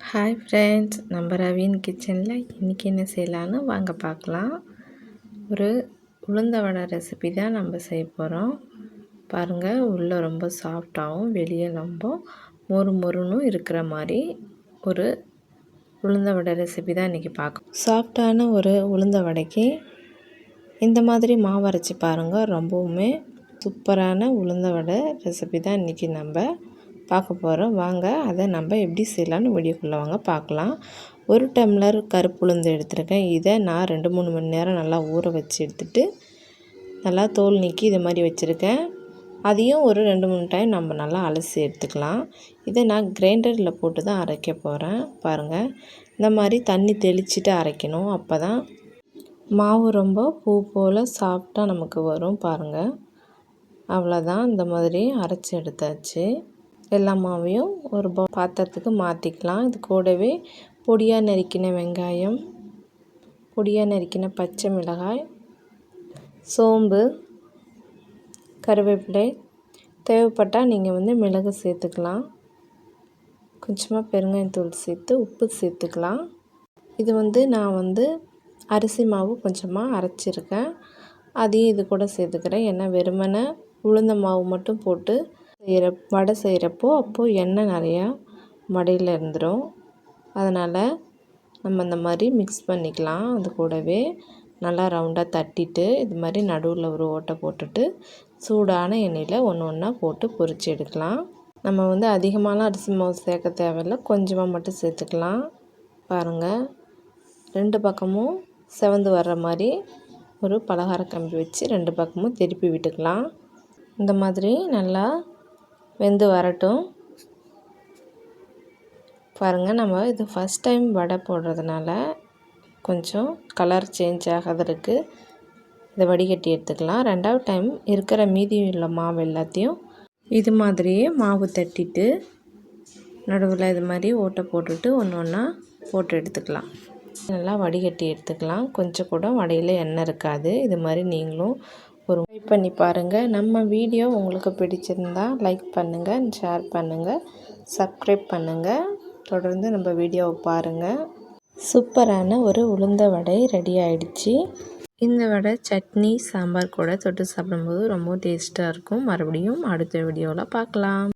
Hi friends நம்ம ravine கிச்சனில் இன்றைக்கி என்ன செய்யலான்னு வாங்க பார்க்கலாம். ஒரு உளுந்த வடை ரெசிபி தான் நம்ம செய்ய போகிறோம் பாருங்கள் உள்ளே ரொம்ப சாஃப்டாகவும் வெளியே ரொம்ப மொறு மொறுனும் இருக்கிற மாதிரி ஒரு உளுந்த வடை ரெசிபி தான் இன்றைக்கி பார்க்கும் சாஃப்டான ஒரு உளுந்த வடைக்கு இந்த மாதிரி மாவு அரைச்சி பாருங்கள் ரொம்பவுமே சூப்பரான உளுந்த வடை ரெசிபி தான் இன்றைக்கி நம்ம பார்க்க போகிறோம் வாங்க அதை நம்ம எப்படி செய்யலான்னு வீடியோக்குள்ளே வாங்க பார்க்கலாம். ஒரு டம்ளர் கருப்பு உளுந்து எடுத்துருக்கேன். இதை நான் ரெண்டு மூணு மணி நேரம் நல்லா ஊற வச்சு எடுத்துட்டு நல்லா தோல் நீக்கி இது மாதிரி வச்சுருக்கேன். அதையும் ஒரு ரெண்டு மூணு டைம் நம்ம நல்லா அலசி எடுத்துக்கலாம். இதை நான் கிரைண்டரில் போட்டு தான் அரைக்க போகிறேன் பாருங்கள் இந்த மாதிரி தண்ணி தெளிச்சுட்டு அரைக்கணும். அப்போ தான் மாவு ரொம்ப பூ போல் சாஃப்டாக நமக்கு வரும். பாருங்கள் அவ்வளோதான் இந்த மாதிரி அரைச்சி எடுத்தாச்சு. எல்லா மாவையும் ஒரு பாத்திரத்துக்கு மாற்றிக்கலாம் இது கூடவே பொடியாக நறுக்கின வெங்காயம் பொடியாக நறுக்கின பச்சை மிளகாய் சோம்பு கருவேப்பிலை. தேவைப்பட்டால் நீங்கள் வந்து மிளகு சேர்த்துக்கலாம். கொஞ்சமாக பெருங்காயத்தூள் சேர்த்து உப்பு சேர்த்துக்கலாம். இது வந்து நான் வந்து அரிசி மாவு கொஞ்சமாக அரைச்சிருக்கேன். அதையும் இது கூட சேர்த்துக்கிறேன். ஏன்னா வெறுமனை உளுந்த மாவு மட்டும் போட்டு செய்கிற வடை செய்கிறப்போ அப்போது எண்ணெய் நிறையா வடையில் இருந்துடும் அதனால் நம்ம இந்த மாதிரி மிக்ஸ் பண்ணிக்கலாம். அது கூடவே நல்லா ரவுண்டாக தட்டிட்டு இது மாதிரி நடுவில் ஒரு ஓட்டை போட்டுட்டு சூடான எண்ணெயில் ஒன்று ஒன்றா போட்டு பொரித்து எடுக்கலாம். நம்ம வந்து அதிகமான அரிசி மாவு சேர்க்க தேவையில்லை. கொஞ்சமாக மட்டும் சேர்த்துக்கலாம். பாருங்கள் ரெண்டு பக்கமும் செவந்து வர்ற மாதிரி ஒரு பலகார கம்பி வச்சு ரெண்டு பக்கமும் திருப்பி விட்டுக்கலாம். இந்த மாதிரி நல்லா வெந்து வரட்டும். பாருங்கள் நம்ம இது ஃபஸ்ட் டைம் வடை போடுறதுனால கொஞ்சம் கலர் சேஞ்ச் ஆகிறதுக்கு இதை வடிகட்டி எடுத்துக்கலாம். ரெண்டாவது டைம் இருக்கிற மீதி உள்ள மாவு எல்லாத்தையும் இது மாதிரியே மாவு தட்டிட்டு நடுவில் இது மாதிரி ஓட்டை போட்டுட்டு ஒன்று ஒன்றா போட்டு எடுத்துக்கலாம். நல்லா வடிகட்டி எடுத்துக்கலாம். கொஞ்சம் கூட வடையில் எண்ணெய் இருக்காது. இது மாதிரி நீங்களும் ஒரு ட்ரை பண்ணி பாருங்கள் நம்ம வீடியோ உங்களுக்கு பிடிச்சிருந்தா லைக் பண்ணுங்கள் ஷேர் பண்ணுங்கள் சப்ஸ்கிரைப் பண்ணுங்கள் தொடர்ந்து நம்ம வீடியோவை பாருங்கள் சூப்பரான ஒரு உளுந்த வடை ரெடி ஆயிடுச்சு. இந்த வடை சட்னி சாம்பார் கூட தொட்டு சாப்பிடும்போது ரொம்ப டேஸ்ட்டாக இருக்கும். மறுபடியும் அடுத்த வீடியோவில் பார்க்கலாம்